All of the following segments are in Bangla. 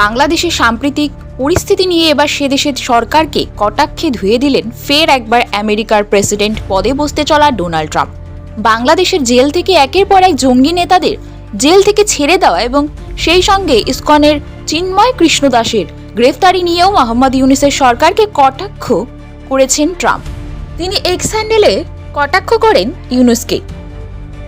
বাংলাদেশের সাম্প্রতিক পরিস্থিতি নিয়ে এবার সে দেশের সরকারকে কটাক্ষে ধুয়ে দিলেন, ফের একবার আমেরিকার প্রেসিডেন্ট পদে বসতে চলা ডোনাল্ড ট্রাম্প। বাংলাদেশের জেল থেকে একের পর এক জঙ্গি নেতাদের জেল থেকে ছেড়ে দেওয়া এবং সেই সঙ্গে ইসকনের চিন্ময় কৃষ্ণদাসের গ্রেফতারি নিয়েও মোহাম্মদ ইউনিসের সরকারকে কটাক্ষ করেছেন ট্রাম্প। তিনি এক্স হ্যান্ডেলে কটাক্ষ করেন ইউনুসকে।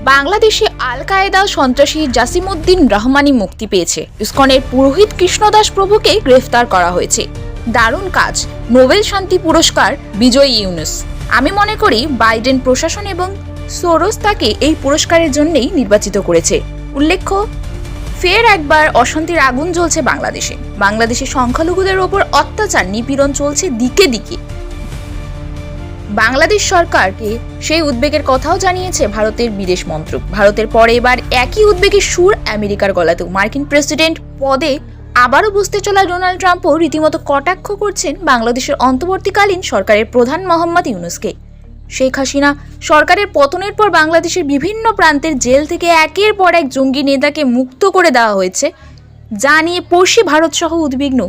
বাংলাদেশে আল কায়েদা সন্ত্রাসী জাসিমউদ্দিন রহমানি মুক্তি পেয়েছে। ইস্কনের পুরোহিত কৃষ্ণদাস প্রভুকে গ্রেফতার করা হয়েছে। দারুণ কাজ। নোবেল শান্তি পুরস্কার, বিজয়ী ইউনুস। আমি মনে করি বাইডেন প্রশাসন এবং সোরস তাকে এই পুরস্কারের জন্যই নির্বাচিত করেছে। উল্লেখ্য, ফের একবার অশান্তির আগুন জ্বলছে বাংলাদেশে। বাংলাদেশে সংখ্যালঘুদের ওপর অত্যাচার, নিপীড়ন চলছে দিকে দিকে। বাংলাদেশ সরকারকে সেই উদ্বেগের কথাও জানিয়েছে ভারতের বিদেশ মন্ত্রক। ভারতের পরে এবার একই উদ্বেগের সুর আমেরিকার গলাতেও। মার্কিন প্রেসিডেন্ট পদে আবারও বুঝতে চলা ডোনাল্ড ট্রাম্পও রীতিমতো কটাক্ষ করছেন বাংলাদেশের অন্তর্বর্তীকালীন সরকারের প্রধান মোহাম্মদ ইউনুসকে। শেখ হাসিনা সরকারের পতনের পর বাংলাদেশের বিভিন্ন প্রান্তের জেল থেকে একের পর এক জঙ্গি নেতাকে মুক্ত করে দেওয়া হয়েছে, যা নিয়ে পড়শি ভারতসহ উদ্বিগ্ন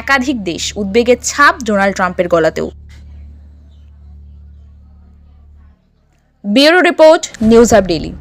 একাধিক দেশ। উদ্বেগের ছাপ ডোনাল্ড ট্রাম্পের গলাতেও। Bureau report News Up Daily.